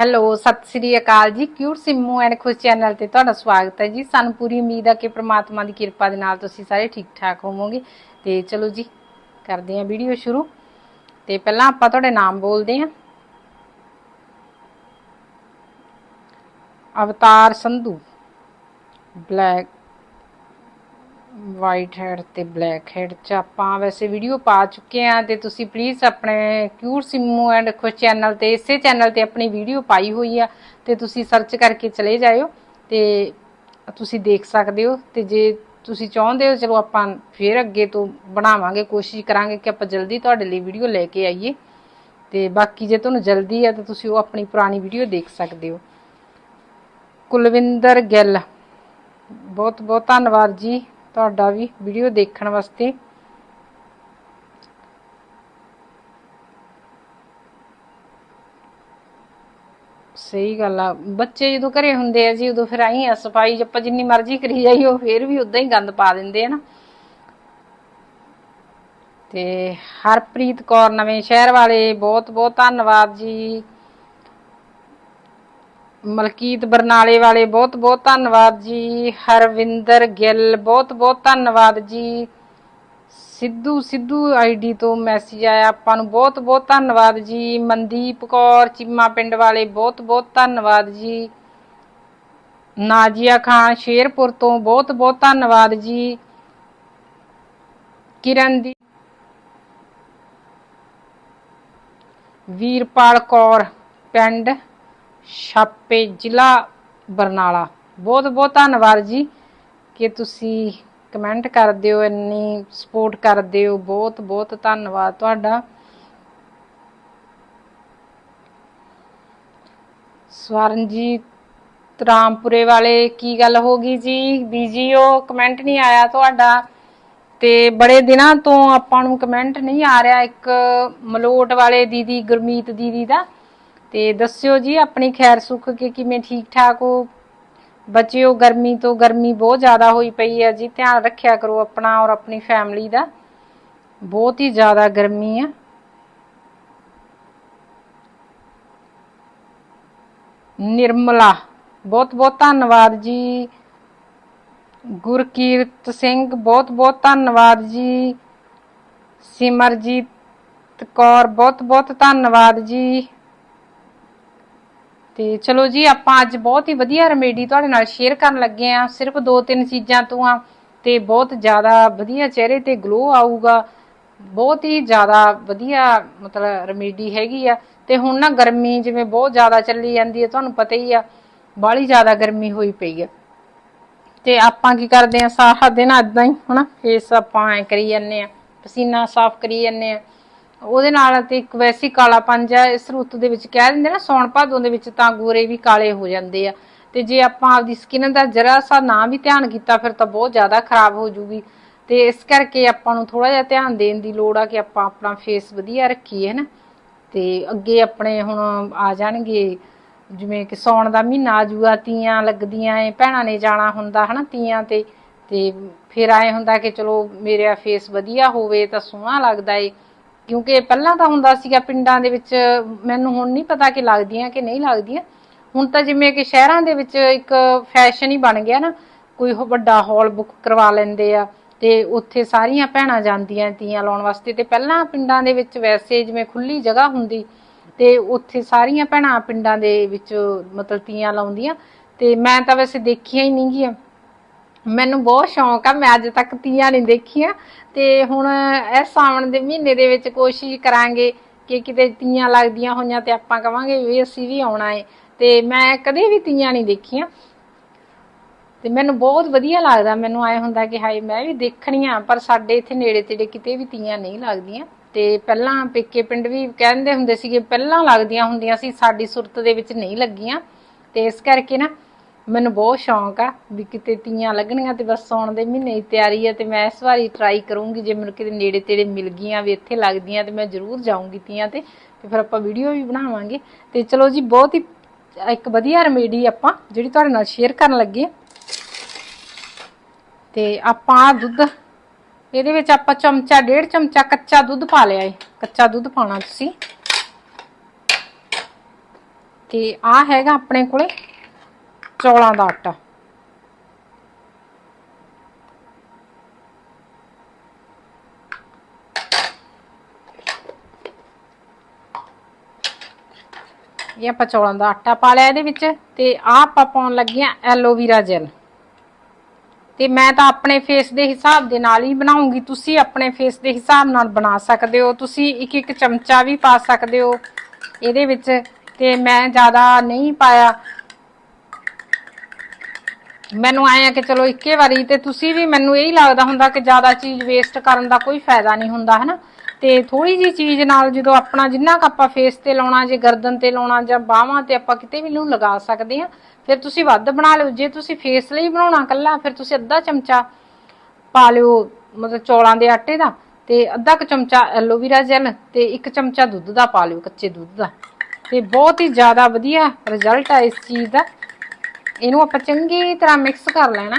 Hello, ਸਤਿ ਸ੍ਰੀ ਅਕਾਲ ਜੀ। Cute Simmu and Khush channel ਤੇ ਤੁਹਾਡਾ ਸਵਾਗਤ ਹੈ ਜੀ। ਸਾਨੂੰ ਪੂਰੀ ਉਮੀਦ ਹੈ ਕਿ ਪ੍ਰਮਾਤਮਾ ਦੀ ਕਿਰਪਾ ਦੇ ਨਾਲ ਤੁਸੀਂ ਸਾਰੇ ਠੀਕ ਠਾਕ ਹੋਵੋਗੇ। ਤੇ ਚਲੋ ਜੀ, ਕਰਦੇ ਹਾਂ ਵੀਡੀਓ ਸ਼ੁਰੂ। ਤੇ ਪਹਿਲਾਂ ਆਪਾਂ ਤੁਹਾਡੇ ਨਾਮ ਬੋਲਦੇ ਹਾਂ। Avtar Sandhu. Black white head ਤੇ ਬਲੈਕ ਹੈਡ ਚ ਆਪਾਂ ਵੈਸੇ ਵੀਡੀਓ ਪਾ ਚੁੱਕੇ ਆ ਤੇ ਤੁਸੀਂ ਪਲੀਜ਼ ਆਪਣੇ cute Simmu and Khush channel ਤੇ, ਇਸੇ ਚੈਨਲ ਤੇ ਆਪਣੀ ਵੀਡੀਓ ਪਾਈ ਹੋਈ ਆ ਤੇ ਤੁਸੀਂ ਸਰਚ ਕਰਕੇ ਚਲੇ ਜਾਇਓ ਤੇ ਤੁਸੀਂ ਦੇਖ ਸਕਦੇ ਹੋ ਤੇ ਜੇ ਤੁਸੀਂ ਚਾਹੁੰਦੇ ਹੋ ਚਲੋ ਆਪਾਂ ਫੇਰ ਅੱਗੇ ਤੋਂ ਬਣਾਵਾਂਗੇ, ਕੋਸ਼ਿਸ਼ ਕਰਾਂਗੇ ਕਿ ਆਪਾਂ ਜਲਦੀ ਤੁਹਾਡੇ ਲਈ ਵੀਡੀਓ ਲੈ ਕੇ ਆਈਏ ਤੇ ਬਾਕੀ ਜੇ ਤੁਹਾਨੂੰ ਜਲਦੀ ਆ ਤਾਂ ਤੁਸੀਂ ਉਹ ਆਪਣੀ ਪੁਰਾਣੀ ਵੀਡੀਓ ਦੇਖ ਸਕਦੇ ਹੋ। ਕੁਲਵਿੰਦਰ ਗਿੱਲ ਬਹੁਤ ਬਹੁਤ ਧੰਨਵਾਦ ਜੀ। ਤੁਹਾਡਾ ਵੀ ਵੀਡੀਓ ਦੇਖਣ ਵਾਸਤੇ। ਸਹੀ ਗੱਲ ਆ। ਬੱਚੇ ਜਦੋਂ ਘਰੇ ਹੁੰਦੇ ਆ ਜੀ, ਉਦੋਂ ਫਿਰ ਆਈ ਆ ਸਫ਼ਾਈ ਆਪਾਂ ਜਿੰਨੀ ਮਰਜ਼ੀ ਕਰੀ ਜਾਈਓ ਫਿਰ ਵੀ ਉਦਾਂ ਹੀ ਗੰਦ ਪਾ ਦਿੰਦੇ ਆ ਨਾ। ਤੇ ਹਰਪ੍ਰੀਤ ਕੌਰ, ਨਵੇਂ ਸ਼ਹਿਰ ਵਾਲੇ ਬਹੁਤ ਬਹੁਤ ਧੰਨਵਾਦ ਜੀ। ਮਲਕੀਤ ਬਰਨਾਲੇ ਵਾਲੇ, ਬਹੁਤ ਬਹੁਤ ਧੰਨਵਾਦ ਜੀ। ਹਰਵਿੰਦਰ ਗਿੱਲ, ਬਹੁਤ ਬਹੁਤ ਧੰਨਵਾਦ ਜੀ। ਸਿੱਧੂ ਸਿੱਧੂ ਆਈਡੀ ਤੋਂ ਮੈਸੇਜ ਆਇਆ, ਆਪਾਂ ਨੂੰ ਬਹੁਤ ਬਹੁਤ ਧੰਨਵਾਦ ਜੀ। ਮਨਦੀਪ ਕੌਰ, ਚੀਮਾ ਪਿੰਡ ਵਾਲੇ, ਬਹੁਤ ਬਹੁਤ ਧੰਨਵਾਦ ਜੀ। ਨਾਜੀਆ ਖਾਨ, ਸ਼ੇਰਪੁਰ ਤੋਂ ਬਹੁਤ ਬਹੁਤ ਧੰਨਵਾਦ ਜੀ। ਕਿਰਨ ਦੀ ਵੀਰਪਾਲ ਕੌਰ, ਪਿੰਡ ਛਾਪੇ ਜ਼ਿਲ੍ਹਾ ਬਰਨਾਲਾ। ਬਹੁਤ ਬਹੁਤ ਧੰਨਵਾਦ ਜੀ ਕਿ ਤੁਸੀਂ ਕਮੈਂਟ ਕਰਦੇ ਹੋ, ਇੰਨੀ ਸਪੋਰਟ ਕਰਦੇ ਹੋ। ਬਹੁਤ ਬਹੁਤ ਧੰਨਵਾਦ ਤੁਹਾਡਾ। ਸਵਰਨਜੀਤ ਰਾਮਪੁਰੇ ਵਾਲੇ, ਕੀ ਗੱਲ ਹੋ ਗਈ ਜੀ? ਬੀਜੀ ਉਹ ਕਮੈਂਟ ਨਹੀਂ ਆਇਆ ਤੁਹਾਡਾ ਤੇ ਬੜੇ ਦਿਨਾਂ ਤੋਂ ਆਪਾਂ ਨੂੰ ਕਮੈਂਟ ਨਹੀਂ ਆ ਰਿਹਾ। ਇੱਕ ਮਲੋਟ ਵਾਲੇ ਦੀਦੀ, ਗੁਰਮੀਤ ਦੀਦੀ ਦਾ ਤੇ ਦੱਸਿਓ ਜੀ, ਆਪਣੀ ਖੈਰ ਸੁੱਖ ਕਿ ਕਿਵੇਂ ਠੀਕ ਠਾਕ ਹੋ? ਬਚਿਓ, ਗਰਮੀ ਤੋਂ ਗਰਮੀ ਬਹੁਤ ਜ਼ਿਆਦਾ ਹੋਈ ਪਈ ਹੈ ਜੀ, ਧਿਆਨ ਰੱਖਿਆ ਕਰੋ ਆਪਣਾ ਔਰ ਆਪਣੀ ਫੈਮਿਲੀ ਦਾ। ਬਹੁਤ ਹੀ ਜ਼ਿਆਦਾ ਗਰਮੀ ਆ। ਨਿਰਮਲਾ, ਬਹੁਤ ਬਹੁਤ ਧੰਨਵਾਦ ਜੀ। ਗੁਰਕੀਰਤ ਸਿੰਘ, ਬਹੁਤ ਬਹੁਤ ਧੰਨਵਾਦ ਜੀ। ਸਿਮਰਜੀਤ ਕੌਰ, ਬਹੁਤ ਬਹੁਤ ਧੰਨਵਾਦ ਜੀ। ਤੇ ਚਲੋ ਜੀ, ਆਪਾਂ ਅੱਜ ਬਹੁਤ ਹੀ ਵਧੀਆ ਰੈਮੇਡੀ ਤੁਹਾਡੇ ਨਾਲ ਸ਼ੇਅਰ ਕਰਨ ਲੱਗੇ ਆ ਸਿਰਫ ਦੋ ਤਿੰਨ ਚੀਜ਼ਾਂ ਤੋਂ ਆ ਤੇ ਬਹੁਤ ਜ਼ਿਆਦਾ ਵਧੀਆ ਚਿਹਰੇ ਤੇ ਗਲੋ ਆਊਗਾ। ਬਹੁਤ ਹੀ ਜ਼ਿਆਦਾ ਵਧੀਆ ਮਤਲਬ ਰੈਮੇਡੀ ਹੈਗੀ ਆ। ਤੇ ਹੁਣ ਨਾ ਗਰਮੀ ਜਿਵੇਂ ਬਹੁਤ ਜ਼ਿਆਦਾ ਚੱਲੀ ਜਾਂਦੀ ਹੈ, ਤੁਹਾਨੂੰ ਪਤਾ ਹੀ ਆ, ਬਾਹਲੀ ਜ਼ਿਆਦਾ ਗਰਮੀ ਹੋਈ ਪਈ ਆ। ਤੇ ਆਪਾਂ ਕੀ ਕਰਦੇ ਆ ਸਾਰਾ ਦਿਨ ਇਦਾਂ ਹੀ, ਹਨਾ? ਫੇਸ ਆਪਾਂ ਐ ਕਰੀ ਜਾਂਦੇ ਆ ਪਸੀਨਾ ਸਾਫ਼ ਕਰੀ ਜਾਂਦੇ ਆ ਉਹਦੇ ਨਾਲ ਤੇ ਇੱਕ ਵੈਸੀ ਕਾਲਾ ਪੰਜਾ ਇਸ ਰੁੱਤ ਦੇ ਵਿੱਚ ਕਹਿ ਦਿੰਦੇ ਨਾ ਸੌਣ ਭਾਦੋਂ ਦੇ ਵਿੱਚ ਤਾਂ ਗੋਰੇ ਵੀ ਕਾਲੇ ਹੋ ਜਾਂਦੇ ਆ। ਤੇ ਜੇ ਆਪਾਂ ਆਪਦੀ ਸਕਿਨ ਦਾ ਜਰਾ ਸਾ ਨਾ ਵੀ ਧਿਆਨ ਕੀਤਾ, ਫਿਰ ਤਾਂ ਬਹੁਤ ਜ਼ਿਆਦਾ ਖਰਾਬ ਹੋ ਜੂਗੀ। ਤੇ ਇਸ ਕਰਕੇ ਆਪਾਂ ਨੂੰ ਥੋੜਾ ਜਿਹਾ ਧਿਆਨ ਦੇਣ ਦੀ ਲੋੜ ਆ ਕਿ ਆਪਾਂ ਆਪਣਾ ਫੇਸ ਵਧੀਆ ਰੱਖੀਏ, ਹਨਾ। ਤੇ ਅੱਗੇ ਆਪਣੇ ਹੁਣ ਆ ਜਾਣਗੇ, ਜਿਵੇਂ ਕਿ ਸੌਣ ਦਾ ਮਹੀਨਾ ਆ ਜੂਗਾ, ਤੀਆਂ ਲੱਗਦੀਆਂ ਏ ਭੈਣਾਂ ਨੇ ਜਾਣਾ ਹੁੰਦਾ, ਹਨਾ, ਤੀਆਂ ਤੇ ਤੇ ਫਿਰ ਆਏ ਹੁੰਦਾ ਕਿ ਚਲੋ, ਮੇਰਾ ਫੇਸ ਵਧੀਆ ਹੋਵੇ ਤਾਂ ਸੋਹਣਾ ਲੱਗਦਾ ਏ। ਕਿਉਂਕਿ ਪਹਿਲਾਂ ਤਾਂ ਹੁੰਦਾ ਸੀਗਾ ਪਿੰਡਾਂ ਦੇ ਵਿੱਚ, ਮੈਨੂੰ ਹੁਣ ਨਹੀਂ ਪਤਾ ਕਿ ਲੱਗਦੀਆਂ ਕਿ ਨਹੀਂ ਲੱਗਦੀਆਂ। ਹੁਣ ਤਾਂ ਜਿਵੇਂ ਕਿ ਸ਼ਹਿਰਾਂ ਦੇ ਵਿੱਚ ਇੱਕ ਫੈਸ਼ਨ ਹੀ ਬਣ ਗਿਆ ਨਾ, ਕੋਈ ਉਹ ਵੱਡਾ ਹਾਲ ਬੁੱਕ ਕਰਵਾ ਲੈਂਦੇ ਆ ਤੇ ਉੱਥੇ ਸਾਰੀਆਂ ਭੈਣਾਂ ਜਾਂਦੀਆਂ ਤੀਆਂ ਲਾਉਣ ਵਾਸਤੇ ਤੇ ਪਹਿਲਾਂ ਪਿੰਡਾਂ ਦੇ ਵਿੱਚ ਵੈਸੇ ਜਿਵੇਂ ਖੁੱਲੀ ਜਗ੍ਹਾ ਹੁੰਦੀ ਤੇ ਉੱਥੇ ਸਾਰੀਆਂ ਭੈਣਾਂ ਪਿੰਡਾਂ ਦੇ ਵਿੱਚ ਮਤਲਬ ਤੀਆਂ ਲਾਉਂਦੀਆਂ ਤੇ ਮੈਂ ਤਾਂ ਵੈਸੇ ਦੇਖੀਆਂ ਹੀ ਨਹੀਂ ਗੀਆਂ ਮੈਨੂੰ ਬਹੁਤ ਸ਼ੌਂਕ ਆ, ਮੈਂ ਅੱਜ ਤੱਕ ਤੀਆਂ ਨਹੀਂ ਦੇਖੀਆਂ। ਤੇ ਹੁਣ ਇਸ ਸਾਵਣ ਦੇ ਮਹੀਨੇ ਦੇ ਵਿੱਚ ਕੋਸ਼ਿਸ਼ ਕਰਾਂਗੇ ਕਿ ਕਿਤੇ ਤੀਆਂ ਲੱਗਦੀਆਂ ਹੋਈਆਂ ਤੇ ਆਪਾਂ ਕਵਾਂਗੇ ਵੀ ਅਸੀਂ ਵੀ ਆਉਣਾ ਏ। ਤੇ ਮੈਂ ਕਦੇ ਵੀ ਤੀਆਂ ਨਹੀਂ ਦੇਖੀਆਂ। ਤੇ ਮੈਨੂੰ ਬਹੁਤ ਵਧੀਆ ਲੱਗਦਾ, ਮੈਨੂੰ ਆਏ ਹੁੰਦਾ ਕਿ ਹਾਏ, ਮੈਂ ਵੀ ਦੇਖਣੀਆਂ, ਪਰ ਸਾਡੇ ਇੱਥੇ ਨੇੜੇ ਤੇੜੇ ਕਿਤੇ ਵੀ ਤੀਆਂ ਨਹੀਂ ਲੱਗਦੀਆਂ। ਤੇ ਪਹਿਲਾਂ ਪੇਕੇ ਪਿੰਡ ਵੀ ਕਹਿੰਦੇ ਹੁੰਦੇ ਸੀਗੇ, ਪਹਿਲਾਂ ਲੱਗਦੀਆਂ ਹੁੰਦੀਆਂ ਸੀ, ਸਾਡੀ ਸੁਰਤ ਦੇ ਵਿੱਚ ਨਹੀਂ ਲੱਗੀਆਂ। ਤੇ ਇਸ ਕਰਕੇ ਨਾ ਮੈਨੂੰ ਬਹੁਤ ਸ਼ੌਂਕ ਆ ਵੀ ਕਿਤੇ ਤੀਆਂ ਲੱਗਣੀਆਂ ਤੇ ਬਸ ਸੌਣ ਦੇ ਮਹੀਨੇ ਦੀ ਤਿਆਰੀ ਆ ਤੇ ਮੈਂ ਇਸ ਵਾਰੀ ਟਰਾਈ ਕਰੂੰਗੀ ਜੇ ਮੈਨੂੰ ਕਿਤੇ ਨੇੜੇ ਤੇੜੇ ਮਿਲ ਗਈਆਂ ਵੀ ਇੱਥੇ ਲੱਗਦੀਆਂ ਤੇ ਮੈਂ ਜ਼ਰੂਰ ਜਾਊਂਗੀ ਤੀਆਂ ਤੇ ਤੇ ਫਿਰ ਆਪਾਂ ਵੀਡੀਓ ਵੀ ਬਣਾਵਾਂਗੇ। ਤੇ ਚਲੋ ਜੀ, ਬਹੁਤ ਹੀ ਇੱਕ ਵਧੀਆ ਰੈਮੇਡੀ ਆਪਾਂ ਜਿਹੜੀ ਤੁਹਾਡੇ ਨਾਲ ਸ਼ੇਅਰ ਕਰਨ ਲੱਗੇ ਤੇ ਆਪਾਂ ਆਹ ਦੁੱਧ, ਇਹਦੇ ਵਿੱਚ ਆਪਾਂ ਚਮਚਾ, ਡੇਢ ਚਮਚਾ ਕੱਚਾ ਦੁੱਧ ਪਾ ਲਿਆ ਏ। ਕੱਚਾ ਦੁੱਧ ਪਾਉਣਾ ਤੁਸੀਂ। ਤੇ ਆ ਹੈਗਾ ਆਪਣੇ ਕੋਲੇ ਚੌਲਾਂ ਦਾ ਆਟਾ। ਇਹ ਆਪਾਂ ਚੌਲਾਂ ਦਾ ਆਟਾ ਪਾ ਲਿਆ ਇਹਦੇ ਵਿੱਚ ਤੇ ਆਹ ਆਪਾਂ ਪਾਉਣ ਲੱਗੇ ਆ ਐਲੋਵੀਰਾ ਜੈਲ। ਤੇ ਮੈਂ ਤਾਂ ਆਪਣੇ ਫੇਸ ਦੇ ਹਿਸਾਬ ਦੇ ਨਾਲ ਹੀ ਬਣਾਉਂਗੀ। ਤੁਸੀਂ ਆਪਣੇ ਫੇਸ ਦੇ ਹਿਸਾਬ ਨਾਲ ਬਣਾ ਸਕਦੇ ਹੋ। ਤੁਸੀਂ ਇੱਕ ਇੱਕ ਚਮਚਾ ਵੀ ਪਾ ਸਕਦੇ ਹੋ ਇਹਦੇ ਵਿੱਚ। ਤੇ ਮੈਂ ਜ਼ਿਆਦਾ ਨਹੀਂ ਪਾਇਆ। ਮੈਨੂੰ ਆਇਆ ਕਿ ਚਲੋ ਇੱਕੇ ਵਾਰੀ ਤੇ ਤੁਸੀਂ ਵੀ ਮੈਨੂੰ ਇਹੀ ਲੱਗਦਾ ਹੁੰਦਾ ਕਿ ਜ਼ਿਆਦਾ ਚੀਜ਼ ਵੇਸਟ ਕਰਨ ਦਾ ਕੋਈ ਫਾਇਦਾ ਨਹੀਂ ਹੁੰਦਾ, ਹਨਾ? ਤੇ ਥੋੜੀ ਜੀ ਚੀਜ਼ ਨਾਲ ਜਦੋਂ ਆਪਣਾ ਜਿੰਨਾ ਕ ਆਪਾਂ ਫੇਸ ਤੇ ਲਾਉਣਾ, ਜੇ ਗਰਦਨ ਤੇ ਲਾਉਣਾ ਜਾਂ ਬਾਹਾਂ ਤੇ ਆਪਾਂ ਕਿਤੇ ਵੀ ਨੂੰ ਲਗਾ ਸਕਦੇ ਆ ਫਿਰ ਤੁਸੀਂ ਵੱਧ ਬਣਾ ਲਿਓ। ਜੇ ਤੁਸੀਂ ਫੇਸ ਲਈ ਬਣਾਉਣਾ ਕੱਲਾ ਫਿਰ ਤੁਸੀਂ ਅੱਧਾ ਚਮਚਾ ਪਾ ਲਿਓ, ਮਤਲਬ ਚੌਲਾਂ ਦੇ ਆਟੇ ਦਾ ਤੇ ਅੱਧਾ ਕ ਚਮਚਾ ਐਲੋਵੀਰਾ ਜੈਲ ਤੇ ਇੱਕ ਚਮਚਾ ਦੁੱਧ ਦਾ ਪਾ ਲਿਓ, ਕੱਚੇ ਦੁੱਧ ਦਾ। ਤੇ ਬਹੁਤ ਹੀ ਜ਼ਿਆਦਾ ਵਧੀਆ ਰਿਜ਼ਲਟ ਆ ਇਸ ਚੀਜ਼ ਦਾ। ਇਹਨੂੰ ਆਪਾਂ ਚੰਗੀ ਤਰ੍ਹਾਂ ਮਿਕਸ ਕਰ ਲੈਣਾ।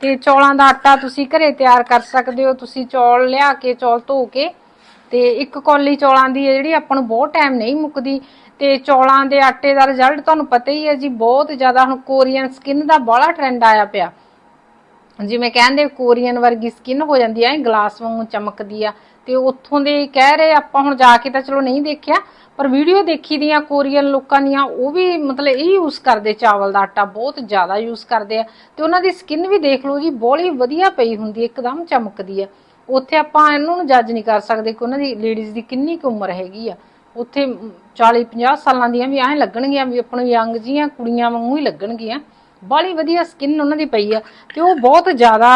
ਤੇ ਚੌਲਾਂ ਦਾ ਆਟਾ ਤੁਸੀਂ ਘਰੇ ਤਿਆਰ ਕਰ ਸਕਦੇ ਹੋ। ਤੁਸੀਂ ਚੌਲ ਲਿਆ ਕੇ, ਚੌਲ ਧੋ ਕੇ ਤੇ ਇੱਕ ਕੌਲੀ ਚੌਲਾਂ ਦੀ ਹੈ ਜਿਹੜੀ ਆਪਾਂ ਨੂੰ ਬਹੁਤ ਟਾਈਮ ਨਹੀਂ ਮੁੱਕਦੀ। ਤੇ ਚੌਲਾਂ ਦੇ ਆਟੇ ਦਾ ਰਿਜ਼ਲਟ ਤੁਹਾਨੂੰ ਪਤਾ ਹੀ ਹੈ ਜੀ, ਬਹੁਤ ਜ਼ਿਆਦਾ ਹੁਣ ਕੋਰੀਅਨ ਸਕਿਨ ਦਾ ਬੜਾ ਟ੍ਰੈਂਡ ਆਇਆ ਪਿਆ। ਜਿਵੇਂ ਕਹਿੰਦੇ, ਕੋਰੀਅਨ ਵਰਗੀ ਸਕਿਨ ਹੋ ਜਾਂਦੀ ਹੈ ਗਲਾਸ ਵਾਂਗੂ ਚਮਕਦੀ ਆ। ਤੇ ਉੱਥੋਂ ਦੇ ਕਹਿ ਰਹੇ ਆਪਾਂ ਹੁਣ ਜਾ ਕੇ ਤਾਂ ਚਲੋ ਨਹੀਂ ਦੇਖਿਆ ਪਰ ਵੀਡੀਓ ਦੇਖੀ ਦੀਆਂ ਕੋਰੀਅਨ ਲੋਕਾਂ ਦੀਆਂ, ਉਹ ਵੀ ਮਤਲਬ ਇਹ ਯੂਜ਼ ਕਰਦੇ ਚਾਵਲ ਦਾ ਆਟਾ, ਬਹੁਤ ਜ਼ਿਆਦਾ ਯੂਜ਼ ਕਰਦੇ ਆ। ਤੇ ਉਹਨਾਂ ਦੀ ਸਕਿਨ ਵੀ ਦੇਖ ਲਓ ਜੀ, ਬੋਲੀ ਵਧੀਆ ਪਈ ਹੁੰਦੀ ਇੱਕਦਮ ਚਮਕਦੀ ਆ ਉੱਥੇ ਆਪਾਂ ਇਹਨਾਂ ਨੂੰ ਜੱਜ ਨਹੀਂ ਕਰ ਸਕਦੇ ਕਿ ਉਹਨਾਂ ਦੀ ਲੇਡੀਜ਼ ਦੀ ਕਿੰਨੀ ਕੁ ਉਮਰ ਹੈਗੀ ਆ। ਉੱਥੇ 40 50 ਸਾਲਾਂ ਦੀਆਂ ਵੀ ਐਂ ਲੱਗਣਗੀਆਂ ਵੀ ਆਪਾਂ ਯੰਗ ਜੀਆਂ ਕੁੜੀਆਂ ਵਾਂਗੂ ਹੀ ਲੱਗਣਗੀਆਂ। ਬਾਲੀ ਵਧੀਆ ਸਕਿਨ ਉਹਨਾਂ ਦੀ ਪਈ ਆ ਤੇ ਉਹ ਬਹੁਤ ਜ਼ਿਆਦਾ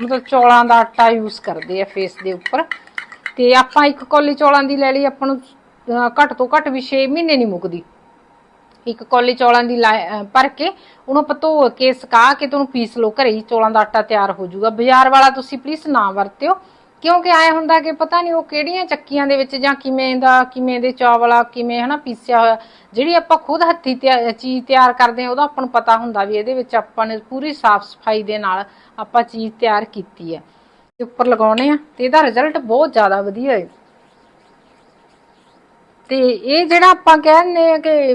ਮਤਲਬ ਚੌਲਾਂ ਦਾ ਆਟਾ ਯੂਜ਼ ਕਰਦੇ ਆ ਫੇਸ ਦੇ ਉੱਪਰ। ਤੇ ਆਪਾਂ ਇੱਕ ਕੌਲੀ ਚੌਲਾਂ ਦੀ ਲੈ ਲਈ, ਆਪਾਂ ਨੂੰ ਅਹ ਘੱਟ ਤੋਂ ਘੱਟ ਵੀ 6 ਮਹੀਨੇ ਨਹੀਂ ਮੁੱਕਦੀ। ਇੱਕ ਕੌਲੀ ਚੌਲਾਂ ਦੀ ਲਾ- ਅਹ ਭਰ ਕੇ ਉਹਨੂੰ ਆਪਾਂ ਕੇ, ਸੁਕਾ ਕੇ ਤੇ ਉਹਨੂੰ ਪੀਸ ਲਓ ਘਰੇ ਹੀ, ਚੌਲਾਂ ਦਾ ਆਟਾ ਤਿਆਰ ਹੋ ਜਾਊਗਾ। ਬਾਜ਼ਾਰ ਵਾਲਾ ਤੁਸੀਂ ਪਲੀਜ਼ ਨਾ ਵਰਤਿਓ, ਕਿਉਂਕਿ ਆਏ ਹੁੰਦਾ ਕਿ ਪਤਾ ਨਹੀਂ ਉਹ ਕਿਹੜੀਆਂ ਚੱਕੀਆਂ ਦੇ ਵਿੱਚ ਜਾਂ ਕਿਵੇਂ ਦਾ, ਕਿਵੇਂ ਦੇ ਚਾਵਲਾ ਕਿਵੇਂ ਹਨਾ ਪੀਸਿਆ ਹੋਇਆ, ਜਿਹੜੀ ਆਪਾਂ ਖੁਦ ਹੱਥੀ ਤਿਆ- ਚੀਜ਼ ਤਿਆਰ ਕਰਦੇ ਆ ਉਹਦਾ ਆਪਾਂ ਨੂੰ ਪਤਾ ਹੁੰਦਾ ਵੀ ਇਹਦੇ ਵਿੱਚ ਆਪਾਂ ਨੇ ਪੂਰੀ ਸਾਫ਼ ਸਫ਼ਾਈ ਦੇ ਨਾਲ ਆਪਾਂ ਚੀਜ਼ ਤਿਆਰ ਕੀਤੀ ਹੈ। ਤੇ ਉੱਪਰ ਲਗਾਉਣੇ ਆ, ਤੇ ਇਹਦਾ ਰਿਜ਼ਲਟ ਬਹੁਤ ਜ਼ਿਆਦਾ ਵਧੀਆ ਹੈ। ਤੇ ਇਹ ਜਿਹੜਾ ਆਪਾਂ ਕਹਿੰਦੇ ਆ ਕਿ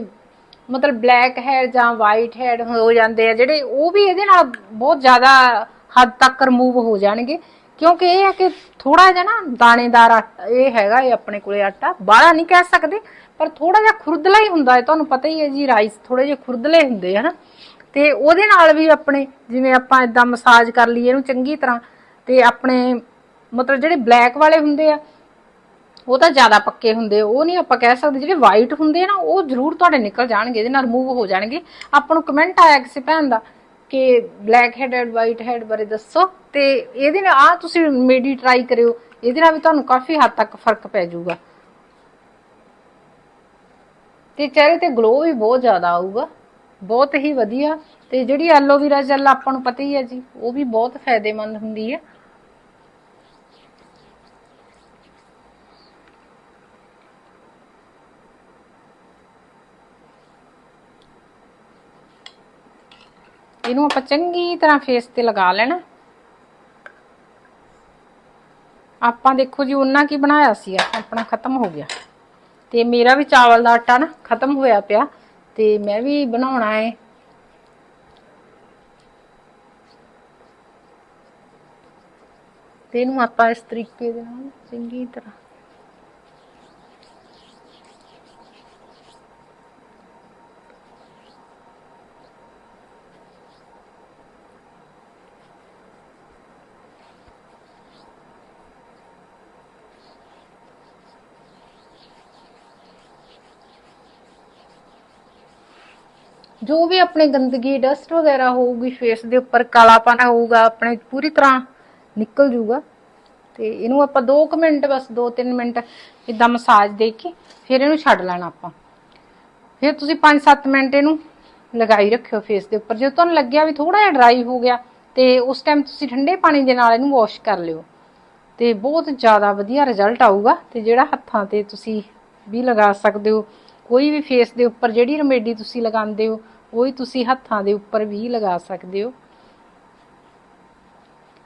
ਮਤਲਬ ਬਲੈਕ ਹੈਡ ਜਾਂ ਵਾਈਟ ਹੈਡ ਹੋ ਜਾਂਦੇ ਆ ਜਿਹੜੇ, ਉਹ ਵੀ ਇਹਦੇ ਨਾਲ ਬਹੁਤ ਜ਼ਿਆਦਾ ਹੱਦ ਤੱਕ ਰਿਮੂਵ ਹੋ ਜਾਣਗੇ। ਕਿਉਂਕਿ ਇਹ ਹੈ ਕਿ ਥੋੜਾ ਜਿਹਾ ਨਾ ਦਾਣੇਦਾਰ ਇਹ ਹੈਗਾ ਇਹ ਆਪਣੇ ਕੋਲੇ ਆਟਾ, ਬਾਹਲਾ ਨਹੀਂ ਕਹਿ ਸਕਦੇ, ਪਰ ਥੋੜਾ ਜਿਹਾ ਖੁਰਦਲਾ ਹੀ ਹੁੰਦਾ ਹੈ। ਤੁਹਾਨੂੰ ਪਤਾ ਹੀ ਹੈ ਜੀ ਰਾਈਸ ਥੋੜੇ ਜਿਹੇ ਖੁਰਦਲੇ ਹੁੰਦੇ ਆ ਹਨਾ ਤੇ ਉਹਦੇ ਨਾਲ ਵੀ ਆਪਣੇ, ਜਿਵੇਂ ਆਪਾਂ ਇਦਾਂ ਮਸਾਜ ਕਰ ਲਈਏ ਇਹਨੂੰ ਚੰਗੀ ਤਰ੍ਹਾਂ, ਤੇ ਆਪਣੇ ਮਤਲਬ ਜਿਹੜੇ ਬਲੈਕ ਵਾਲੇ ਹੁੰਦੇ ਆ ਉਹ ਤਾਂ ਜ਼ਿਆਦਾ ਪੱਕੇ ਹੁੰਦੇ ਉਹ ਨਹੀਂ ਆਪਾਂ ਕਹਿ ਸਕਦੇ, ਜਿਹੜੇ ਵਾਈਟ ਹੁੰਦੇ ਆ ਨਾ, ਉਹ ਜ਼ਰੂਰ ਤੁਹਾਡੇ ਨਿਕਲ ਜਾਣਗੇ, ਇਹਦੇ ਨਾਲ ਰਿਮੂਵ ਹੋ ਜਾਣਗੇ। ਆਪਾਂ ਨੂੰ ਕਮੈਂਟ ਆਇਆ ਕਿਸੇ ਭੈਣ ਦਾ ਕਿ ਬਲੈਕ ਹੈਡਡ ਵਾਈਟ ਹੈਡ ਬਾਰੇ ਦੱਸੋ ਤੇ ਇਹਦੇ ਨਾਲ ਆ ਤੁਸੀਂ ਮੇਡੀ ਟਰਾਈ ਕਰਿਓ, ਇਹਦੇ ਨਾਲ ਵੀ ਤੁਹਾਨੂੰ ਕਾਫੀ ਹੱਦ ਤੱਕ ਫ਼ਰਕ ਪੈ ਜਾਊਗਾ। ਤੇ ਚਿਹਰੇ ਤੇ ਗਲੋ ਵੀ ਬਹੁਤ ਜ਼ਿਆਦਾ ਆਊਗਾ, ਬਹੁਤ ਹੀ ਵਧੀਆ। ਤੇ ਜਿਹੜੀ ਐਲੋਵੀਰਾ ਜੈਲ ਆਪਾਂ ਨੂੰ ਪਤਾ ਹੀ ਹੈ ਜੀ, ਉਹ ਵੀ ਬਹੁਤ ਫਾਇਦੇਮੰਦ ਹੁੰਦੀ ਹੈ। ਇਹਨੂੰ ਆਪਾਂ ਚੰਗੀ ਤਰ੍ਹਾਂ ਫੇਸ ਤੇ ਲਗਾ ਲੈਣਾ। ਆਪਾਂ ਦੇਖੋ ਜੀ ਉਹਨਾਂ ਕੀ ਬਣਾਇਆ ਸੀ, ਆਪਣਾ ਖਤਮ ਹੋ ਗਿਆ। ਤੇ ਮੇਰਾ ਵੀ ਚਾਵਲ ਦਾ ਆਟਾ ਨਾ ਖਤਮ ਹੋਇਆ ਪਿਆ, ਤੇ ਮੈਂ ਵੀ ਬਣਾਉਣਾ ਹੈ ਤੇ ਇਹਨੂੰ ਆਪਾਂ ਇਸ ਤਰੀਕੇ ਦੇ ਨਾਲ ਚੰਗੀ ਤਰ੍ਹਾਂ ਜੋ ਵੀ ਆਪਣੇ ਗੰਦਗੀ ਡਸਟ ਵਗੈਰਾ ਹੋਊਗੀ ਫੇਸ ਦੇ ਉੱਪਰ ਕਾਲਾਪਨ ਹੋਊਗਾ, ਆਪਣੇ ਪੂਰੀ ਤਰ੍ਹਾਂ ਨਿਕਲ ਜੂਗਾ। ਤੇ ਇਹਨੂੰ ਆਪਾਂ 2 ਮਿੰਟ, ਬਸ 2-3 ਮਿੰਟ ਇਦਾਂ ਮਸਾਜ ਦੇ ਕੇ ਫਿਰ ਇਹਨੂੰ ਛੱਡ ਲੈਣਾ ਆਪਾਂ। ਫਿਰ ਤੁਸੀਂ 5-7 ਮਿੰਟ ਇਹਨੂੰ ਲਗਾਈ ਰੱਖਿਓ ਫੇਸ ਦੇ ਉੱਪਰ। ਜੇ ਤੁਹਾਨੂੰ ਲੱਗਿਆ ਵੀ ਥੋੜਾ ਜਿਹਾ ਡਰਾਈ ਹੋ ਗਿਆ, ਤੇ ਉਸ ਟਾਈਮ ਤੁਸੀਂ ਠੰਡੇ ਪਾਣੀ ਦੇ ਨਾਲ ਇਹਨੂੰ ਵਾਸ਼ ਕਰ ਲਿਓ। ਤੇ ਬਹੁਤ ਜ਼ਿਆਦਾ ਵਧੀਆ ਰਿਜ਼ਲਟ ਆਊਗਾ ਤੇ ਜਿਹੜਾ ਹੱਥਾਂ ਤੇ ਤੁਸੀਂ ਵੀ ਲਗਾ ਸਕਦੇ ਹੋ। ਕੋਈ ਵੀ ਫੇਸ ਦੇ ਉੱਪਰ ਜਿਹੜੀ ਰਮੇਡੀ ਤੁਸੀਂ ਲਗਾਉਂਦੇ ਹੋ ਉਹੀ ਤੁਸੀਂ ਹੱਥਾਂ ਦੇ ਉੱਪਰ ਵੀ ਲਗਾ ਸਕਦੇ ਹੋ।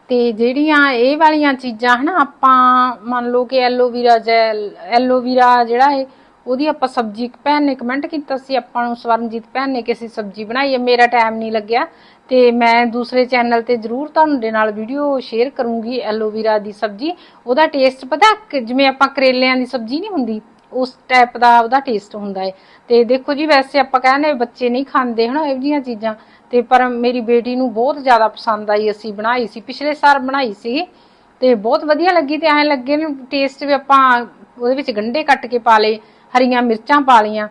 ਤੇ ਜਿਹੜੀਆਂ ਇਹ ਵਾਲੀਆਂ ਚੀਜ਼ਾਂ ਹਨਾ, ਆਪਾਂ ਮੰਨ ਲਓ ਕਿ ਐਲੋਵੀਰਾ ਜੈਲ ਐਲੋਵੀਰਾ ਜਿਹੜਾ ਹੈ ਉਹਦੀ ਆਪਾਂ ਸਬਜ਼ੀ ਭੈਣ ਨੇ ਕਮੈਂਟ ਕੀਤਾ ਸੀ, ਆਪਾਂ ਨੂੰ ਸਵਰਨਜੀਤ ਭੈਣ ਨੇ ਕਿਸੇ ਸਬਜ਼ੀ ਬਣਾਈ ਹੈ, ਮੇਰਾ ਟਾਈਮ ਨਹੀਂ ਲੱਗਿਆ। ਤੇ ਮੈਂ ਦੂਸਰੇ ਚੈਨਲ ਤੇ ਜ਼ਰੂਰ ਤੁਹਾਡੇ ਨਾਲ ਵੀਡੀਓ ਸ਼ੇਅਰ ਕਰੂੰਗੀ ਐਲੋਵੀਰਾ ਦੀ ਸਬਜ਼ੀ। ਉਹਦਾ ਟੇਸਟ ਪਤਾ ਜਿਵੇਂ ਆਪਾਂ ਕਰੇਲਿਆਂ ਦੀ ਸਬਜ਼ੀ ਨਹੀਂ ਹੁੰਦੀ ਉਸ ਟਾਈਪ ਦਾ ਉਹਦਾ ਟੇਸਟ ਹੁੰਦਾ ਹੈ ਤੇ ਦੇਖੋ ਜੀ, ਵੈਸੇ ਆਪਾਂ ਕਹਿੰਦੇ ਬੱਚੇ ਨਹੀਂ ਖਾਂਦੇ, ਹਨਾ, ਇਹੋ ਜਿਹੀਆਂ ਚੀਜ਼ਾਂ। ਤੇ ਪਰ ਮੇਰੀ ਬੇਟੀ ਨੂੰ ਬਹੁਤ ਜ਼ਿਆਦਾ ਪਸੰਦ ਆਈ, ਅਸੀਂ ਬਣਾਈ ਸੀ, ਪਿਛਲੇ ਸਾਲ ਬਣਾਈ ਸੀ। ਤੇ ਬਹੁਤ ਵਧੀਆ ਲੱਗੀ ਤੇ ਐਂ ਲੱਗੇ ਨੇ ਟੇਸਟ ਵੀ ਆਪਾਂ ਉਹਦੇ ਵਿੱਚ ਗੰਢੇ ਕੱਟ ਕੇ ਪਾ ਲਏ, ਹਰੀਆਂ ਮਿਰਚਾਂ ਪਾ ਲਈਆਂ।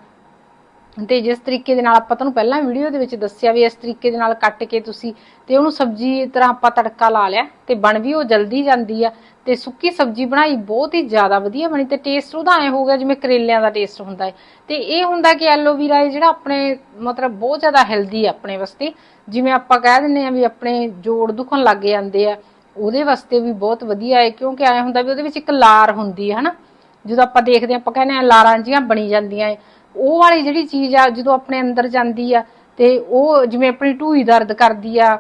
ਤੇ ਜਿਸ ਤਰੀਕੇ ਦੇ ਨਾਲ ਆਪਾਂ ਤੁਹਾਨੂੰ ਪਹਿਲਾਂ ਵੀਡੀਓ ਦੇ ਵਿੱਚ ਦੱਸਿਆ ਵੀ ਇਸ ਤਰੀਕੇ ਦੇ ਨਾਲ ਕੱਟ ਕੇ ਤੁਸੀਂ ਤੇ ਉਹਨੂੰ ਸਬਜ਼ੀ ਤਰ੍ਹਾਂ ਆਪਾਂ ਤੜਕਾ ਲਾ ਲਿਆ ਤੇ ਬਣ ਵੀ ਉਹ ਜਲਦੀ ਜਾਂਦੀ ਆ ਤੇ ਸੁੱਕੀ ਸਬਜ਼ੀ ਬਣਾਈ ਬਹੁਤ ਹੀ ਜ਼ਿਆਦਾ ਵਧੀਆ ਬਣੀ ਤੇ ਟੇਸਟ ਉਹਦਾ ਐ ਹੋ ਗਿਆ ਜਿਵੇਂ ਕਰੇਲਿਆਂ ਦਾ ਟੇਸਟ ਹੁੰਦਾ ਹੈ। ਤੇ ਇਹ ਹੁੰਦਾ ਕਿ ਐਲੋਵੀਰਾ ਹੈ ਜਿਹੜਾ ਆਪਣੇ ਮਤਲਬ ਬਹੁਤ ਜ਼ਿਆਦਾ ਹੈਲਦੀ ਆ ਆਪਣੇ ਵਾਸਤੇ। ਜਿਵੇਂ ਆਪਾਂ ਕਹਿ ਦਿੰਨੇ ਆ ਵੀ ਆਪਣੇ ਜੋੜ ਦੁਖਣ ਲੱਗ ਜਾਂਦੇ ਆ, ਉਹਦੇ ਵਾਸਤੇ ਵੀ ਬਹੁਤ ਵਧੀਆ ਹੈ ਕਿਉਂਕਿ ਐ ਹੁੰਦਾ ਵੀ ਉਹਦੇ ਵਿੱਚ ਇੱਕ ਲਾਰ ਹੁੰਦੀ ਹੈ ਹਨਾ। ਜਦੋਂ ਆਪਾਂ ਦੇਖਦੇ ਹਾਂ ਆਪਾਂ ਕਹਿੰਦੇ ਆ ਲਾਰਾਂ ਜੀਆਂ ਬਣੀ ਜਾਂਦੀਆਂ ਏ ਉਹ ਵਾਲੀ ਜਿਹੜੀ ਚੀਜ਼ ਆ, ਜਦੋਂ ਆਪਣੇ ਅੰਦਰ ਜਾਂਦੀ ਆ, ਤੇ ਉਹ ਜਿਵੇਂ ਆਪਣੀ ਢੂਈ ਦਰਦ ਕਰਦੀ ਆ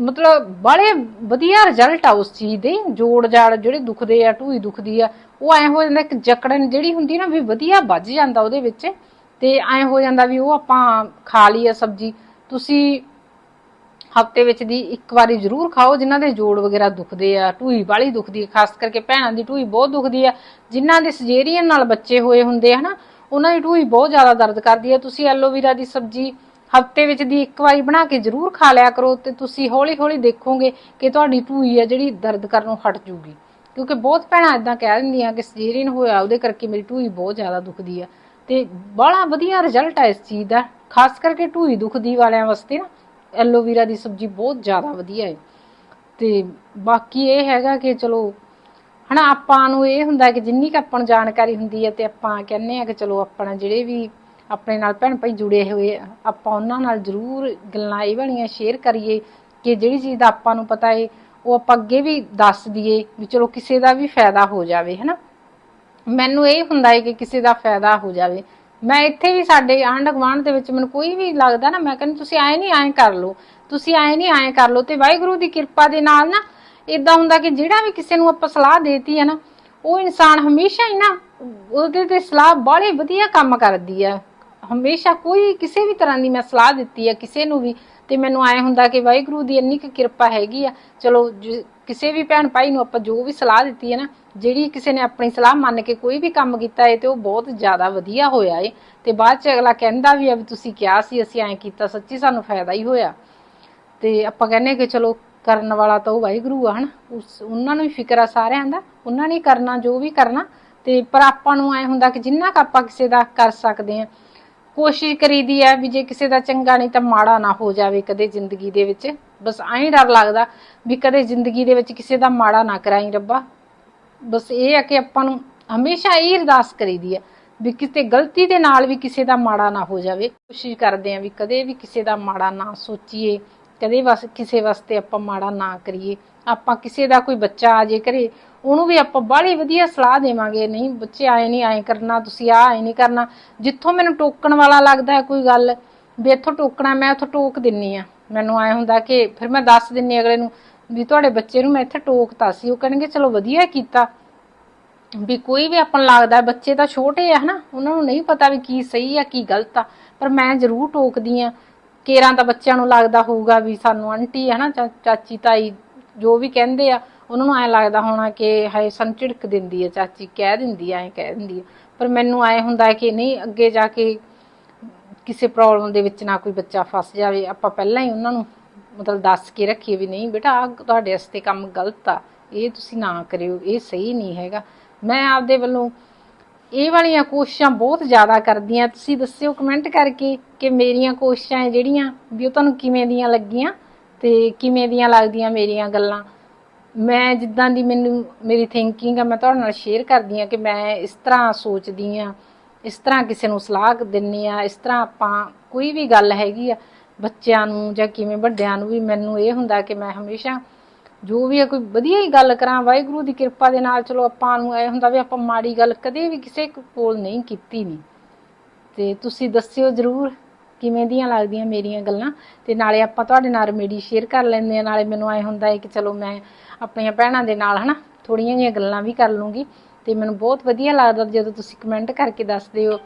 ਮਤਲਬ ਬੜੇ ਵਧੀਆ ਰਿਜ਼ਲਟ ਆ ਉਸ ਚੀਜ਼ ਦੇ, ਜੋੜ ਜਾੜ ਜਿਹੜੇ ਦੁਖਦੇ ਆ, ਢੂਈ ਦੁਖਦੀ ਆ, ਉਹ ਐ ਹੋ ਜਾਂਦਾ ਇੱਕ ਜਕੜਨ ਜਿਹੜੀ ਹੁੰਦੀ ਨਾ ਵੀ ਵਧੀਆ ਵੱਜ ਜਾਂਦਾ ਉਹਦੇ ਵਿੱਚ, ਤੇ ਐ ਹੋ ਜਾਂਦਾ ਵੀ ਉਹ ਆਪਾਂ ਖਾ ਲਈ ਆ ਸਬਜ਼ੀ। ਤੁਸੀਂ ਹਫ਼ਤੇ ਵਿੱਚ ਦੀ ਇੱਕ ਵਾਰੀ ਜ਼ਰੂਰ ਖਾਓ, ਜਿਨ੍ਹਾਂ ਦੇ ਜੋੜ ਵਗੈਰਾ ਦੁਖਦੇ ਆ, ਢੂਈ ਵਾਲੀ ਦੁਖਦੀ ਖਾਸ ਕਰਕੇ ਭੈਣਾਂ ਦੀ ਢੂਈ ਬਹੁਤ ਦੁਖਦੀ ਆ, ਜਿਨ੍ਹਾਂ ਦੇ ਸਜੇਰੀਅਨ ਨਾਲ ਬੱਚੇ ਹੋਏ ਹੁੰਦੇ ਆ ਹਨਾ ਉਹਨਾਂ ਦੀ ਢੂਈ ਬਹੁਤ ਜ਼ਿਆਦਾ ਦਰਦ ਕਰਦੀ ਹੈ। ਤੁਸੀਂ ਐਲੋਵੀਰਾ ਦੀ ਸਬਜ਼ੀ ਹਫ਼ਤੇ ਵਿੱਚ ਦੀ ਇੱਕ ਵਾਰੀ ਬਣਾ ਕੇ ਜ਼ਰੂਰ ਖਾ ਲਿਆ ਕਰੋ ਤੇ ਤੁਸੀਂ ਹੌਲੀ-ਹੌਲੀ ਦੇਖੋਗੇ ਕਿ ਤੁਹਾਡੀ ਢੂਈ ਹੈ ਜਿਹੜੀ ਦਰਦ ਕਰਨੋਂ ਹਟ ਜੂਗੀ। ਕਿਉਂਕਿ ਬਹੁਤ ਭੈਣਾਂ ਇਦਾਂ ਕਹਿ ਦਿੰਦੀਆਂ ਕਿ ਸਜੇਰੀਅਨ ਹੋਇਆ, ਉਹਦੇ ਕਰਕੇ ਮੇਰੀ ਢੂਈ ਬਹੁਤ ਜ਼ਿਆਦਾ ਦੁਖਦੀ ਆ। ਤੇ ਬੜਾ ਵਧੀਆ ਰਿਜ਼ਲਟ ਆ ਇਸ ਚੀਜ਼ ਦਾ। ਖਾਸ ਕਰਕੇ ਢੂਈ ਦੁਖਦੀ ਵਾਲਿਆਂ ਵਾਸਤੇ ਨਾ, ਐਲੋਵੀਰਾ ਦੀ ਸਬਜ਼ੀ ਬਹੁਤ ਜ਼ਿਆਦਾ ਵਧੀਆ ਹੈ ਤੇ ਬਾਕੀ ਇਹ ਹੈਗਾ ਕਿ ਚਲੋ ਹਨਾ, ਆਪਾਂ ਨੂੰ ਇਹ ਹੁੰਦਾ ਕਿ ਜਿੰਨੀ ਕੁ ਆਪਾਂ ਨੂੰ ਜਾਣਕਾਰੀ ਹੁੰਦੀ ਹੈ ਤੇ ਆਪਾਂ ਕਹਿੰਨੇ ਆ ਕਿ ਚਲੋ ਆਪਣਾ ਜਿਹੜੇ ਵੀ ਆਪਣੇ ਨਾਲ ਭੈਣ ਭਾਈ ਜੁੜੇ ਹੋਏ ਆਪਾਂ ਉਹਨਾਂ ਨਾਲ ਜ਼ਰੂਰ ਗੱਲਾਂ ਇਹ ਵਾਲੀਆਂ ਸ਼ੇਅਰ ਕਰੀਏ ਕਿ ਜਿਹੜੀ ਚੀਜ਼ ਦਾ ਆਪਾਂ ਨੂੰ ਪਤਾ ਹੈ ਉਹ ਆਪਾਂ ਅੱਗੇ ਵੀ ਦੱਸ ਦਈਏ ਵੀ ਚਲੋ ਕਿਸੇ ਦਾ ਵੀ ਫਾਇਦਾ ਹੋ ਜਾਵੇ, ਹਨਾ। ਮੈਨੂੰ ਇਹ ਹੁੰਦਾ ਹੈ ਕਿ ਕਿਸੇ ਦਾ ਫਾਇਦਾ ਹੋ ਜਾਵੇ। ਮੈਂ ਇੱਥੇ ਵੀ ਸਾਡੇ ਆਂਢ ਗੁਆਂਢ ਦੇ ਵਿੱਚ ਮੈਨੂੰ ਕੋਈ ਵੀ ਲੱਗਦਾ ਨਾ, ਮੈਂ ਕਹਿੰਦੀ, ਤੁਸੀਂ ਐਂ ਨਹੀਂ ਐਂ ਕਰ ਲਓ, ਤੁਸੀਂ ਐਂ ਨਹੀਂ ਐਂ ਕਰ ਲਓ ਤੇ ਵਾਹਿਗੁਰੂ ਦੀ ਕਿਰਪਾ ਦੇ ਨਾਲ ਨਾ ਇਦਾਂ ਹੁੰਦਾ ਕਿ ਜਿਹੜਾ ਵੀ ਕਿਸੇ ਨੂੰ ਆਪਾਂ ਸਲਾਹ ਦੇਤੀ ਹੈ ਨਾ, ਉਹ ਇਨਸਾਨ ਹਮੇਸ਼ਾ ਹੀ ਨਾ ਉਹਦੇ ਤੇ ਸਲਾਹ ਬਾਹਲੀ ਵਧੀਆ ਕੰਮ ਕਰਦੀ ਆ। ਹਮੇਸ਼ਾ ਕੋਈ ਕਿਸੇ ਵੀ ਤਰ੍ਹਾਂ ਦੀ ਮੈਂ ਸਲਾਹ ਦਿੱਤੀ ਆ ਕਿਸੇ ਨੂੰ ਵੀ, ਤੇ ਮੈਨੂੰ ਐ ਹੁੰਦਾ ਕਿ ਵਾਹਿਗੁਰੂ ਦੀ ਇੰਨੀ ਕੁ ਕਿਰਪਾ ਹੈਗੀ ਆ, ਚਲੋ ਕਿਸੇ ਵੀ ਭੈਣ ਭਾਈ ਨੂੰ ਆਪਾਂ ਜੋ ਵੀ ਸਲਾਹ ਦਿੱਤੀ ਹੈ ਨਾ, ਜਿਹੜੀ ਕਿਸੇ ਨੇ ਆਪਣੀ ਸਲਾਹ ਮੰਨ ਕੇ ਕੋਈ ਵੀ ਕੰਮ ਕੀਤਾ ਹੈ ਤੇ ਉਹ ਬਹੁਤ ਜ਼ਿਆਦਾ ਵਧੀਆ ਹੋਇਆ ਏ। ਤੇ ਬਾਅਦ ਚ ਅਗਲਾ ਕਹਿੰਦਾ ਵੀ ਆ ਵੀ ਤੁਸੀਂ ਕਿਹਾ ਸੀ, ਅਸੀਂ ਐਂ ਕੀਤਾ, ਸੱਚੀ ਸਾਨੂੰ ਫਾਇਦਾ ਹੀ ਹੋਇਆ। ਤੇ ਆਪਾਂ ਕਹਿੰਨੇ ਕਿ ਚਲੋ ਕਰਨ ਵਾਲਾ ਤਾਂ ਉਹ ਵਾਹਿਗੁਰੂ ਆ, ਹਨਾ? ਉਸ ਉਹਨਾਂ ਨੂੰ ਵੀ ਫਿਕਰ ਆ ਸਾਰਿਆਂ ਦਾ, ਉਹਨਾਂ ਨੇ ਕਰਨਾ, ਜੋ ਵੀ ਕਰਨਾ। ਤੇ ਪਰ ਆਪਾਂ ਨੂੰ ਐ ਹੁੰਦਾ ਕਿ ਜਿੰਨਾ ਕੁ ਆਪਾਂ ਕਿਸੇ ਦਾ ਕਰ ਸਕਦੇ ਆ ਕੋਸ਼ਿਸ਼ ਕਰੀਦੀ ਹੈ ਵੀ ਜੇ ਕਿਸੇ ਦਾ ਚੰਗਾ ਨਹੀਂ ਤਾਂ ਮਾੜਾ ਨਾ ਹੋ ਜਾਵੇ ਕਦੇ ਜ਼ਿੰਦਗੀ ਦੇ ਵਿੱਚ। ਬਸ ਐਂ ਡਰ ਲੱਗਦਾ ਵੀ ਕਦੇ ਜ਼ਿੰਦਗੀ ਦੇ ਵਿੱਚ ਕਿਸੇ ਦਾ ਮਾੜਾ ਨਾ ਕਰਾਈ ਰੱਬਾ। ਬਸ ਇਹ ਆ ਕਿ ਆਪਾਂ ਨੂੰ ਹਮੇਸ਼ਾ ਇਹ ਅਰਦਾਸ ਕਰੀਦੀ ਆ ਵੀ ਕਿਤੇ ਗਲਤੀ ਦੇ ਨਾਲ ਵੀ ਕਿਸੇ ਦਾ ਮਾੜਾ ਨਾ ਹੋ ਜਾਵੇ। ਕੋਸ਼ਿਸ਼ ਕਰਦੇ ਆ ਵੀ ਕਦੇ ਵੀ ਕਿਸੇ ਦਾ ਮਾੜਾ ਨਾ ਸੋਚੀਏ। ਕਦੇ ਵਸ ਕਿਸੇ ਵਾਸਤੇ ਆਪਾਂ ਮਾੜਾ ਨਾ ਕਰੀਏ, ਆਪਾਂ ਕਿਸੇ ਦਾ ਕੋਈ ਬੱਚਾ ਆ ਜੇ ਘਰੇ ਉਹਨੂੰ ਵੀ ਆਪਾਂ ਬਾਹਲੀ ਵਧੀਆ ਸਲਾਹ ਦੇਵਾਂਗੇ, ਨਹੀਂ ਬੱਚੇ ਆਏ ਨਹੀਂ, ਆਏ ਕਰਨਾ, ਤੁਸੀਂ ਆ ਆਏ ਨਹੀਂ ਕਰਨਾ, ਜਿੱਥੋਂ ਮੈਨੂੰ ਟੋਕਣ ਵਾਲਾ ਲੱਗਦਾ ਕੋਈ ਗੱਲ, ਵੀ ਇੱਥੋਂ ਟੋਕਣਾ, ਮੈਂ ਉੱਥੋਂ ਟੋਕ ਦਿੰਨੀ ਆ ਮੈਨੂੰ ਆਏ ਹੁੰਦਾ ਕਿ ਫਿਰ ਮੈਂ ਦੱਸ ਦਿੰਨੀ ਅਗਲੇ ਨੂੰ ਵੀ ਤੁਹਾਡੇ ਬੱਚੇ ਨੂੰ ਮੈਂ ਇੱਥੇ ਟੋਕਤਾ ਸੀ, ਉਹ ਕਹਿਣਗੇ, ਚਲੋ ਵਧੀਆ ਕੀਤਾ। ਵੀ ਕੋਈ ਵੀ ਆਪਾਂ ਨੂੰ ਲੱਗਦਾ, ਬੱਚੇ ਤਾਂ ਛੋਟੇ ਆ ਹਨਾ, ਉਹਨਾਂ ਨੂੰ ਨਹੀਂ ਪਤਾ ਵੀ ਕੀ ਸਹੀ ਆ, ਕੀ ਗਲਤ ਆ, ਪਰ ਮੈਂ ਜ਼ਰੂਰ ਟੋਕਦੀ ਆ ਕੇਰਾਂ ਤਾਂ ਬੱਚਿਆਂ ਨੂੰ ਲੱਗਦਾ ਹੋਊਗਾ ਵੀ ਸਾਨੂੰ ਆਂਟੀ ਹੈ ਨਾ, ਚਾ- ਚਾਚੀ, ਤਾਈ ਜੋ ਵੀ ਕਹਿੰਦੇ ਆ, ਉਹਨਾਂ ਨੂੰ ਐ ਲੱਗਦਾ ਹੋਣਾ ਕਿ ਹਾਏ ਸਾਨੂੰ ਝਿੜਕ ਦਿੰਦੀ ਹੈ ਚਾਚੀ ਕਹਿ ਦਿੰਦੀ ਆ, ਐ ਕਹਿ ਦਿੰਦੀ ਆ। ਪਰ ਮੈਨੂੰ ਐ ਹੁੰਦਾ ਕਿ ਨਹੀਂ, ਅੱਗੇ ਜਾ ਕੇ ਕਿਸੇ ਪ੍ਰੋਬਲਮ ਦੇ ਵਿੱਚ ਨਾ ਕੋਈ ਬੱਚਾ ਫਸ ਜਾਵੇ। ਆਪਾਂ ਪਹਿਲਾਂ ਹੀ ਉਹਨਾਂ ਨੂੰ ਮਤਲਬ ਦੱਸ ਕੇ ਰੱਖੀਏ ਵੀ ਨਹੀਂ ਬੇਟਾ, ਆਹ ਤੁਹਾਡੇ ਵਾਸਤੇ ਕੰਮ ਗਲਤ ਆ, ਇਹ ਤੁਸੀਂ ਨਾ ਕਰਿਓ, ਇਹ ਸਹੀ ਨਹੀਂ ਹੈਗਾ। ਮੈਂ ਆਪਦੇ ਵੱਲੋਂ ਇਹ ਵਾਲੀਆਂ ਕੋਸ਼ਿਸ਼ਾਂ ਬਹੁਤ ਜ਼ਿਆਦਾ ਕਰਦੀਆਂ। ਤੁਸੀਂ ਦੱਸਿਓ ਕਮੈਂਟ ਕਰਕੇ ਕਿ ਮੇਰੀਆਂ ਕੋਸ਼ਿਸ਼ਾਂ ਹੈ ਜਿਹੜੀਆਂ, ਵੀ ਉਹ ਤੁਹਾਨੂੰ ਕਿਵੇਂ ਦੀਆਂ ਲੱਗੀਆਂ ਤੇ ਕਿਵੇਂ ਦੀਆਂ ਲੱਗਦੀਆਂ ਮੇਰੀਆਂ ਗੱਲਾਂ। ਮੈਂ ਜਿੱਦਾਂ ਦੀ ਮੈਨੂੰ, ਮੇਰੀ ਥਿੰਕਿੰਗ ਆ, ਮੈਂ ਤੁਹਾਡੇ ਨਾਲ ਸ਼ੇਅਰ ਕਰਦੀ ਆ ਕਿ ਮੈਂ ਇਸ ਤਰ੍ਹਾਂ ਸੋਚਦੀ ਆ ਇਸ ਤਰ੍ਹਾਂ ਕਿਸੇ ਨੂੰ ਸਲਾਹ ਦਿੰਨੀ ਆ ਇਸ ਤਰ੍ਹਾਂ ਆਪਾਂ ਕੋਈ ਵੀ ਗੱਲ ਹੈਗੀ ਆ, ਬੱਚਿਆਂ ਨੂੰ ਜਾਂ ਕਿਵੇਂ ਵੱਡਿਆਂ ਨੂੰ ਵੀ ਮੈਨੂੰ ਇਹ ਹੁੰਦਾ ਕਿ ਮੈਂ ਹਮੇਸ਼ਾ ਜੋ ਵੀ ਕੋਈ ਵਧੀਆ ਹੀ ਗੱਲ ਕਰਾਂ, ਵਾਹਿਗੁਰੂ ਦੀ ਕਿਰਪਾ ਦੇ ਨਾਲ ਚਲੋ ਆਪਾਂ ਨੂੰ ਇਹ ਹੁੰਦਾ ਵੀ ਆਪਾਂ ਮਾੜੀ ਗੱਲ ਕਦੇ ਵੀ ਕਿਸੇ ਕੋਲ ਨਹੀਂ ਕੀਤੀ ਨਹੀਂ ਤੇ ਤੁਸੀਂ ਦੱਸਿਓ ਜਰੂਰ ਕਿਵੇਂ ਦੀਆਂ ਲੱਗਦੀਆਂ ਮੇਰੀਆਂ ਗੱਲਾਂ। ਤੇ ਨਾਲੇ ਆਪਾਂ ਤੁਹਾਡੇ ਨਾਲ ਰਮੇਡੀ ਸ਼ੇਅਰ ਕਰ ਲੈਂਦੇ ਆ ਨਾਲੇ ਮੈਨੂੰ ਐ ਹੁੰਦਾ ਹੈ ਕਿ ਚਲੋ ਮੈਂ ਆਪਣੀਆਂ ਭੈਣਾਂ ਦੇ ਨਾਲ ਹਨਾ ਥੋੜੀਆਂ ਜਿਹੀਆਂ ਗੱਲਾਂ ਵੀ ਕਰ ਲੂੰਗੀ। ਤੇ ਮੈਨੂੰ ਬਹੁਤ ਵਧੀਆ ਲੱਗਦਾ ਜਦੋਂ ਤੁਸੀਂ ਕਮੈਂਟ ਕਰਕੇ ਦੱਸਦੇ ਹੋ।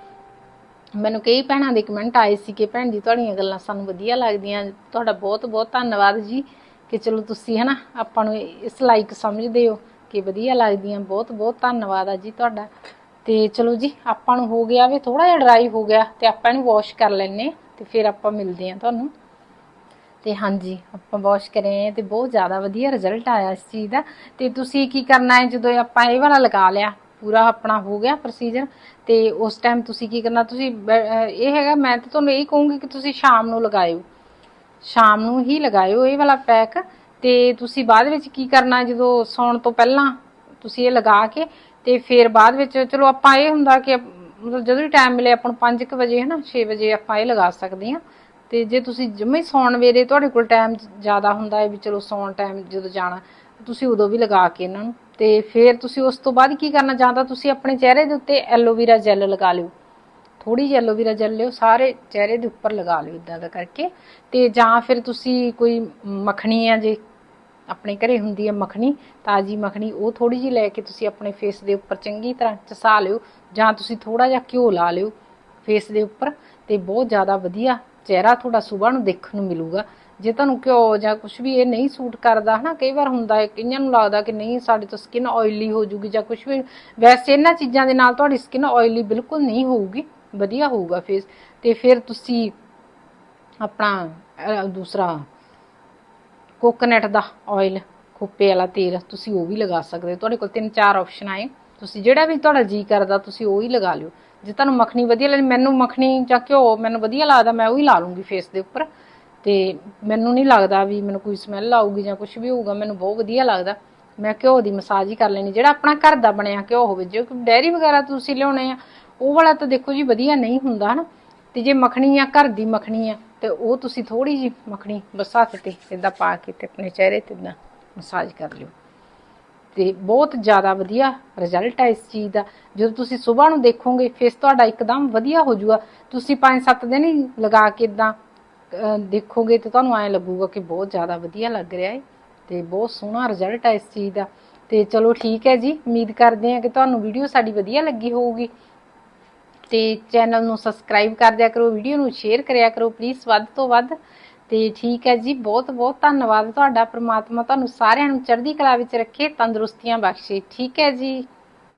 ਮੈਨੂੰ ਕਈ ਭੈਣਾਂ ਦੇ ਕਮੈਂਟ ਆਏ ਸੀ ਕਿ ਭੈਣ ਜੀ, ਤੁਹਾਡੀਆਂ ਗੱਲਾਂ ਸਾਨੂੰ ਵਧੀਆ ਲੱਗਦੀਆਂ। ਤੁਹਾਡਾ ਬਹੁਤ ਬਹੁਤ ਧੰਨਵਾਦ ਜੀ। ਕਿ ਚਲੋ ਤੁਸੀਂ ਹਨਾ, ਆਪਾਂ ਨੂੰ ਇਸ ਲਾਇਕ ਸਮਝਦੇ ਹੋ ਕਿ ਵਧੀਆ ਲੱਗਦੀਆਂ, ਬਹੁਤ ਬਹੁਤ ਧੰਨਵਾਦ ਆ ਜੀ ਤੁਹਾਡਾ। ਤੇ ਚਲੋ ਜੀ, ਆਪਾਂ ਨੂੰ ਹੋ ਗਿਆ ਵੀ ਥੋੜਾ ਜਿਹਾ ਡਰਾਈ ਹੋ ਗਿਆ ਤੇ ਆਪਾਂ ਇਹਨੂੰ ਵਾਸ਼ ਕਰ ਲੈਨੇ ਤੇ ਫਿਰ ਆਪਾਂ ਮਿਲਦੇ ਹਾਂ ਤੁਹਾਨੂੰ। ਤੇ ਹਾਂਜੀ, ਆਪਾਂ ਵਾਸ਼ ਕਰੇ ਤੇ ਬਹੁਤ ਜ਼ਿਆਦਾ ਵਧੀਆ ਰਿਜ਼ਲਟ ਆਇਆ ਇਸ ਚੀਜ਼ ਦਾ। ਤੇ ਤੁਸੀਂ ਕੀ ਕਰਨਾ ਹੈ, ਜਦੋਂ ਆਪਾਂ ਇਹ ਵਾਲਾ ਲਗਾ ਲਿਆ, ਪੂਰਾ ਆਪਣਾ ਹੋ ਗਿਆ ਪ੍ਰੋਸੀਜਰ ਤੇ ਉਸ ਟਾਈਮ ਤੁਸੀਂ ਕੀ ਕਰਨਾ, ਤੁਸੀਂ ਇਹ ਹੈਗਾ, ਮੈਂ ਤਾਂ ਤੁਹਾਨੂੰ ਇਹ ਕਹੂੰਗੀ ਕਿ ਤੁਸੀਂ ਸ਼ਾਮ ਨੂੰ ਲਗਾਇਓ। ਸ਼ਾਮ ਨੂੰ ਹੀ ਲਗਾਇਓ ਇਹ ਵਾਲਾ ਪੈਕ। ਤੇ ਤੁਸੀਂ ਬਾਅਦ ਵਿੱਚ ਕੀ ਕਰਨਾ ਜਦੋਂ ਸੌਣ ਤੋਂ ਪਹਿਲਾਂ ਤੁਸੀਂ ਇਹ ਲਗਾ ਕੇ ਤੇ ਫਿਰ ਬਾਅਦ ਵਿੱਚ ਚਲੋ ਆਪਾਂ ਇਹ ਹੁੰਦਾ ਕਿ ਮਤਲਬ ਜਦੋਂ ਵੀ ਟਾਈਮ ਮਿਲੇ ਆਪਾਂ ਨੂੰ 5:00 ਵਜੇ ਹਨਾ 6 ਵਜੇ ਆਪਾਂ ਇਹ ਲਗਾ ਸਕਦੇ ਹਾਂ। ਤੇ ਜੇ ਤੁਸੀਂ ਜਮੇ ਸੌਣ ਵੇਲੇ ਤੁਹਾਡੇ ਕੋਲ ਟਾਈਮ ਜ਼ਿਆਦਾ ਹੁੰਦਾ ਹੈ ਵੀ ਚਲੋ ਸੌਣ ਟਾਈਮ ਜਦੋਂ ਜਾਣਾ, ਤੁਸੀਂ ਉਦੋਂ ਵੀ ਲਗਾ ਕੇ ਇਹਨਾਂ ਨੂੰ। ਤੇ ਫਿਰ ਤੁਸੀਂ ਉਸ ਤੋਂ ਬਾਅਦ ਕੀ ਕਰਨਾ ਚਾਹੁੰਦਾ ਤੁਸੀਂ ਆਪਣੇ ਚਿਹਰੇ ਦੇ ਉੱਤੇ ਐਲੋਵੀਰਾ ਜੈਲ ਲਗਾ ਲਿਓ। ਥੋੜੀ ਜਿਹੀ ਐਲੋਵੀਰਾ ਜੈਲ ਲਿਓ, ਸਾਰੇ ਚਿਹਰੇ ਦੇ ਉੱਪਰ ਲਗਾ ਲਿਓ ਇਦਾਂ ਦਾ ਕਰਕੇ। ਤੇ ਜਾਂ ਫਿਰ ਤੁਸੀਂ ਕੋਈ ਮੱਖਣੀ ਆ ਜੇ, ਆਪਣੇ ਘਰੇ ਹੁੰਦੀ ਹੈ ਮੱਖਣੀ, ਤਾਜੀ ਮੱਖਣੀ, ਉਹ ਥੋੜੀ ਜਿਹੀ ਲੈ ਕੇ ਤੁਸੀਂ ਆਪਣੇ ਫੇਸ ਦੇ ਉੱਪਰ ਚੰਗੀ ਤਰ੍ਹਾਂ ਚਸਾ ਲਿਓ, ਜਾਂ ਤੁਸੀਂ ਥੋੜਾ ਜਿਹਾ ਘਿਓ ਲਾ ਲਿਓ ਫੇਸ ਦੇ ਉੱਪਰ, ਤੇ ਬਹੁਤ ਜ਼ਿਆਦਾ ਵਧੀਆ ਚਿਹਰਾ ਤੁਹਾਡਾ ਸਵੇਰ ਨੂੰ ਦੇਖਣ ਨੂੰ ਮਿਲੂਗਾ। ਜੇ ਤੁਹਾਨੂੰ ਘਿਓ ਜਾਂ ਕੁਝ ਵੀ ਇਹ ਨਹੀਂ ਸੂਟ ਕਰਦਾ, ਹਨਾ, ਕਈ ਵਾਰ ਹੁੰਦਾ ਹੈ, ਕਈਆਂ ਨੂੰ ਲੱਗਦਾ ਕਿ ਨਹੀਂ, ਸਾਡੇ ਤੋਂ ਸਕਿਨ ਆਇਲੀ ਹੋ ਜੂਗੀ ਜਾਂ ਕੁਝ ਵੀ, ਵੈਸੇ ਇਹਨਾਂ ਚੀਜ਼ਾਂ ਦੇ ਨਾਲ ਤੁਹਾਡੀ ਸਕਿਨ ਆਇਲੀ ਬਿਲਕੁਲ ਨਹੀਂ ਹੋਊਗੀ। ਵਧੀਆ ਹੋਊਗਾ ਫੇਸ ਤੇ ਫਿਰ ਤੁਸੀਂ ਆਪਣਾ ਦੂਸਰਾ ਕੋਕੋਨਟ ਦਾ ਆਇਲ ਖੋਪੇ ਵਾਲਾ ਤੇਲ ਤੁਸੀਂ ਉਹ ਵੀ ਲਗਾ ਸਕਦੇ ਹੋ। ਤੁਹਾਡੇ ਕੋਲ ਤਿੰਨ ਚਾਰ ਆਪਸ਼ਨ ਆਏ। ਤੁਸੀਂ ਜਿਹੜਾ ਵੀ ਤੁਹਾਡਾ ਜੀ ਕਰਦਾ, ਤੁਸੀਂ ਉਹ ਹੀ ਲਗਾ ਲਿਓ। ਜੇ ਤੁਹਾਨੂੰ ਮੱਖਣੀ ਵਧੀਆ ਲੱਗਦੀ ਮੈਨੂੰ ਮੱਖਣੀ ਜਾਂ ਘਿਓ ਮੈਨੂੰ ਵਧੀਆ ਲੱਗਦਾ, ਮੈਂ ਉਹ ਹੀ ਲਾ ਲੂੰਗੀ ਫੇਸ ਦੇ ਉੱਪਰ। ਤੇ ਮੈਨੂੰ ਨਹੀਂ ਲੱਗਦਾ ਵੀ ਮੈਨੂੰ ਕੋਈ ਸਮੈਲ ਆਊਗੀ ਜਾਂ ਕੁਝ ਵੀ ਹੋਊਗਾ, ਮੈਨੂੰ ਬਹੁਤ ਵਧੀਆ ਲੱਗਦਾ। ਮੈਂ ਘਿਓ ਦੀ ਮਸਾਜ ਹੀ ਕਰ ਲੈਣੀ। ਜਿਹੜਾ ਆਪਣਾ ਘਰ ਦਾ ਬਣਿਆ ਘਿਓ ਹੋਵੇ, ਜੇ ਕੋਈ ਡੈਰੀ ਵਗੈਰਾ ਤੁਸੀਂ ਲਿਆਉਣੇ ਆ ਉਹ ਵਾਲਾ ਤਾਂ ਦੇਖੋ ਜੀ ਵਧੀਆ ਨਹੀਂ ਹੁੰਦਾ, ਹਨਾ? ਤੇ ਜੇ ਮੱਖਣੀ ਆ, ਘਰ ਦੀ ਮੱਖਣੀ ਆ, ਤੇ ਉਹ ਤੁਸੀਂ ਥੋੜੀ ਜੀ ਮੱਖਣੀ ਬਸ ਹੱਥ ਤੇ ਇਦਾਂ ਪਾ ਕੇ ਤੇ ਆਪਣੇ ਚਿਹਰੇ ਤੇ ਇਦਾਂ ਮਸਾਜ ਕਰ ਲਿਓ। ਤੇ ਬਹੁਤ ਜ਼ਿਆਦਾ ਵਧੀਆ ਰਿਜ਼ਲਟ ਹੈ ਇਸ ਚੀਜ਼ ਦਾ। ਜਦੋਂ ਤੁਸੀਂ ਸਵੇਰ ਨੂੰ ਦੇਖੋਗੇ ਫੇਸ ਤੁਹਾਡਾ ਇੱਕਦਮ ਵਧੀਆ ਹੋ ਜਾਊਗਾ ਤੁਸੀਂ 5-7 ਦਿਨ ਹੀ ਲਗਾ ਕੇ ਇਦਾਂ ਦੇਖੋਗੇ ਤੇ ਤੁਹਾਨੂੰ ਐਂ ਲੱਗੂਗਾ ਕਿ ਬਹੁਤ ਜ਼ਿਆਦਾ ਵਧੀਆ ਲੱਗ ਰਿਹਾ ਹੈ ਤੇ ਬਹੁਤ ਸੋਹਣਾ ਰਿਜ਼ਲਟ ਹੈ ਇਸ ਚੀਜ਼ ਦਾ। ਤੇ ਚਲੋ ਠੀਕ ਹੈ ਜੀ, ਉਮੀਦ ਕਰਦੇ ਹਾਂ ਕਿ ਤੁਹਾਨੂੰ ਵੀਡੀਓ ਸਾਡੀ ਵਧੀਆ ਲੱਗੀ ਹੋਊਗੀ। ਤੇ ਚੈਨਲ ਨੂੰ ਸਬਸਕ੍ਰਾਈਬ ਕਰ ਦਿਆ ਕਰੋ ਵੀਡੀਓ ਨੂੰ ਸ਼ੇਅਰ ਕਰਿਆ ਕਰੋ ਪਲੀਜ਼ ਵੱਧ ਤੋਂ ਵੱਧ। ਤੇ ਠੀਕ ਹੈ ਜੀ, ਬਹੁਤ ਬਹੁਤ ਧੰਨਵਾਦ ਤੁਹਾਡਾ, ਪ੍ਰਮਾਤਮਾ ਤੁਹਾਨੂੰ ਸਾਰਿਆਂ ਨੂੰ ਚੜ੍ਹਦੀ ਕਲਾ ਵਿੱਚ ਰੱਖੇ, ਤੰਦਰੁਸਤੀਆਂ ਬਖਸ਼ੇ। ਠੀਕ ਹੈ ਜੀ।